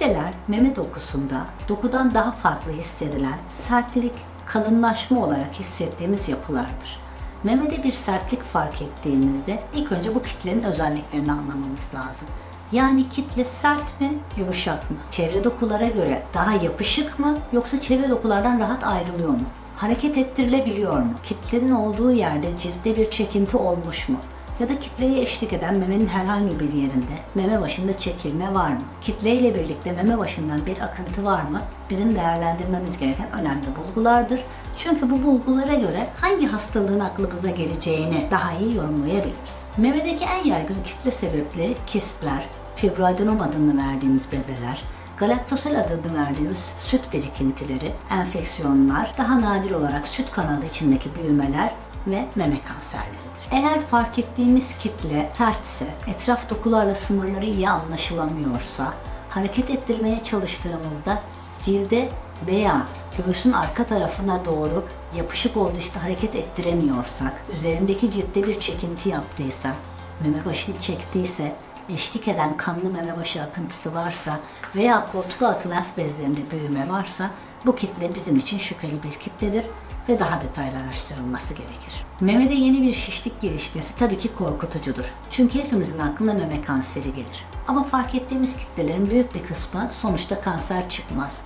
Kitleler meme dokusunda dokudan daha farklı hissedilen sertlik, kalınlaşma olarak hissettiğimiz yapılardır. Memede bir sertlik fark ettiğimizde ilk önce bu kitlenin özelliklerini anlamamız lazım. Yani kitle sert mi, yumuşak mı? Çevre dokulara göre daha yapışık mı yoksa çevre dokulardan rahat ayrılıyor mu? Hareket ettirilebiliyor mu? Kitlenin olduğu yerde cizde bir çekinti olmuş mu? Ya da kitleye eşlik eden memenin herhangi bir yerinde meme başında çekilme var mı? Kitle ile birlikte meme başından bir akıntı var mı? Bizim değerlendirmemiz gereken önemli bulgulardır. Çünkü bu bulgulara göre hangi hastalığın aklımıza geleceğini daha iyi yorumlayabiliriz. Memedeki en yaygın kitle sebepleri kistler, fibroadenom adını verdiğimiz bezeler, Galaktosel adını verdiğimiz süt birikintileri, enfeksiyonlar, daha nadir olarak süt kanalı içindeki büyümeler ve meme kanserleridir. Eğer fark ettiğimiz kitle sertse, etraf dokularla sınırları iyi anlaşılamıyorsa, hareket ettirmeye çalıştığımızda cilde veya göğsün arka tarafına doğru yapışık olduğu işte hareket ettiremiyorsak, üzerindeki ciltte bir çekinti yaptıysa, meme başını çektiyse, eşlik eden kanlı meme başı akıntısı varsa veya koltuğa atılan bezlerinde büyüme varsa bu kitle bizim için şüpheli bir kitledir ve daha detaylı araştırılması gerekir. Memede yeni bir şişlik gelişmesi tabii ki korkutucudur. Çünkü hepimizin aklına meme kanseri gelir. Ama fark ettiğimiz kitlelerin büyük bir kısmı sonuçta kanser çıkmaz.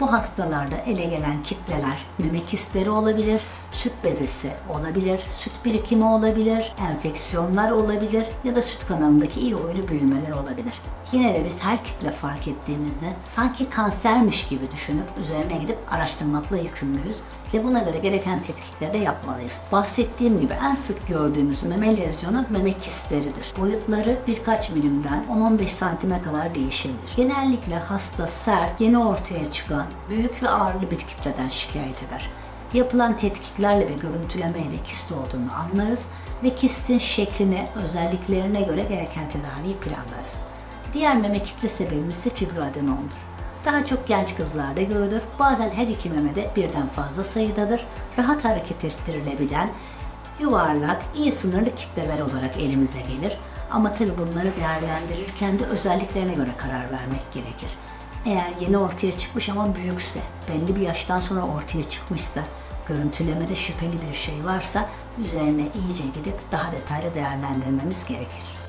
Bu hastalarda ele gelen kitleler meme kistleri olabilir, süt bezesi olabilir, süt birikimi olabilir, enfeksiyonlar olabilir ya da süt kanalındaki iyi oyunu büyümeler olabilir. Yine de biz her kitle fark ettiğimizde sanki kansermiş gibi düşünüp üzerine gidip araştırmakla yükümlüyüz ve buna göre gereken tetkikleri de yapmalıyız. Bahsettiğim gibi en sık gördüğümüz meme lezyonu meme kistleridir. Boyutları birkaç milimden 10-15 santime kadar değişebilir. Genellikle hasta sert, yeni ortaya çıkan, büyük ve ağırlı bir kitleden şikayet eder. Yapılan tetkiklerle ve görüntülemeyle kist olduğunu anlarız ve kistin şekline, özelliklerine göre gereken tedaviyi planlarız. Diğer meme kitle sebebimiz ise fibroadenomdur. Daha çok genç kızlarda görülür. Bazen her iki memede birden fazla sayıdadır. Rahat hareket ettirilebilen, yuvarlak, iyi sınırlı kitleler olarak elimize gelir. Ama tabi bunları değerlendirirken de özelliklerine göre karar vermek gerekir. Eğer yeni ortaya çıkmış ama büyükse, belli bir yaştan sonra ortaya çıkmışsa, görüntülemede şüpheli bir şey varsa üzerine iyice gidip daha detaylı değerlendirmemiz gerekir.